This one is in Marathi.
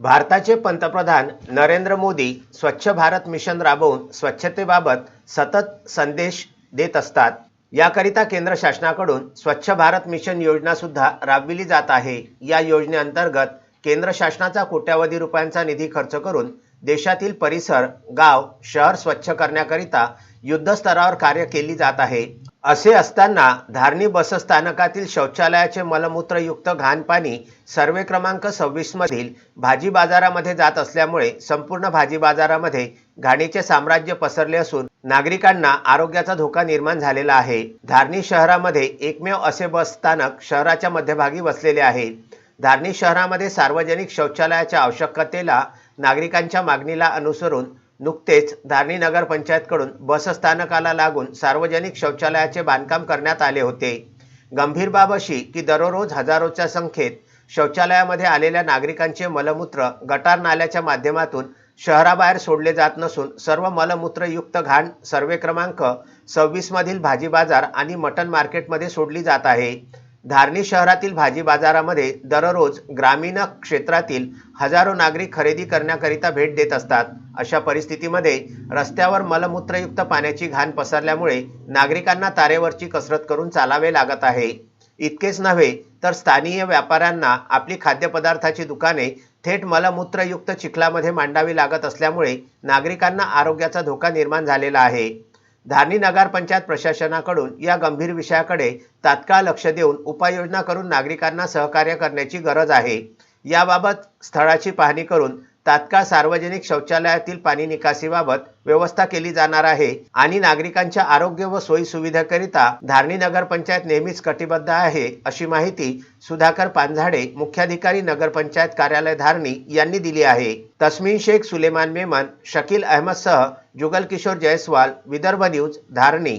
भारताचे पंतप्रधान नरेंद्र मोदी स्वच्छ भारत मिशन राबवून स्वच्छतेबाबत सतत संदेश देत असतात. याकरिता केंद्र शासनाकडून स्वच्छ भारत मिशन योजनासुद्धा राबविली जात आहे. या योजनेअंतर्गत केंद्र शासनाचा कोट्यावधी रुपयांचा निधी खर्च करून देशातील परिसर गाव शहर स्वच्छ करण्याकरिता युद्धस्तरावर कार्य केली जात आहे. असे असताना धारणी बसस्थानकातील शौचालयाचे मलमूत्रयुक्त घाण पाणी सर्वे क्रमांक सव्वीसमधील भाजी बाजारामध्ये जात असल्यामुळे संपूर्ण भाजी बाजारामध्ये घाणीचे साम्राज्य पसरले असून नागरिकांना आरोग्याचा धोका निर्माण झालेला आहे. धारणी शहरामध्ये एकमेव असे बस स्थानक शहराच्या मध्यभागी वसलेले आहे. धारणी शहरामध्ये सार्वजनिक शौचालयाच्या आवश्यकतेला नागरिकांच्या मागणीला अनुसरून नुकतेच धारणी नगर पंचायतकडून बसस्थानकाला लागून सार्वजनिक शौचालयाचे बांधकाम करण्यात आले होते. गंभीर बाब अशी की दररोज हजारोच्या संख्येत शौचालयामध्ये आलेल्या नागरिकांचे मलमूत्र गटार नाल्याच्या माध्यमातून शहराबाहेर सोडले जात नसून सर्व मलमूत्रयुक्त घाण सर्वे क्रमांक सव्वीसमधील भाजी बाजार आणि मटन मार्केटमध्ये सोडली जात आहे. धारणी शहरातील भाजी बाजारामध्ये दररोज ग्रामीण क्षेत्रातील हजारो नागरिक खरेदी करण्याकरिता भेट देत असतात. अशा परिस्थितीमध्ये रस्त्यावर मलमूत्रयुक्त पाण्याची घाण पसरल्यामुळे नागरिकांना तारेवरची कसरत करून चालावे लागत आहे. इतकेच नव्हे तर स्थानीय व्यापाऱ्यांना आपली खाद्यपदार्थाची दुकाने थेट मलमूत्रयुक्त चिखलामध्ये मांडावी लागत असल्यामुळे नागरिकांना आरोग्याचा धोका निर्माण झालेला आहे. धारणी नगरपंचायत प्रशासनाकडून या गंभीर विषयाकडे तात्काळ लक्ष देऊन उपाययोजना करून नागरिकांना सहकार्य करण्याची गरज आहे. याबाबत स्थळाची पाहणी करून तात्काळ सार्वजनिक शौचालयातील पाणी निकासीबाबत व्यवस्था केली जाणार आहे आणि नागरिकांच्या आरोग्य व सोयी सुविधेकरिता धारणी नगरपंचायत नेहमीच कटिबद्ध आहे अशी माहिती सुधाकर पानझाडे मुख्याधिकारी नगरपंचायत कार्यालय धारणी यांनी दिली आहे. तस्मीन शेख सुलेमान मेमन शकील अहमदसह जुगल किशोर जयस्वाल विदर्भ न्यूज धारणी.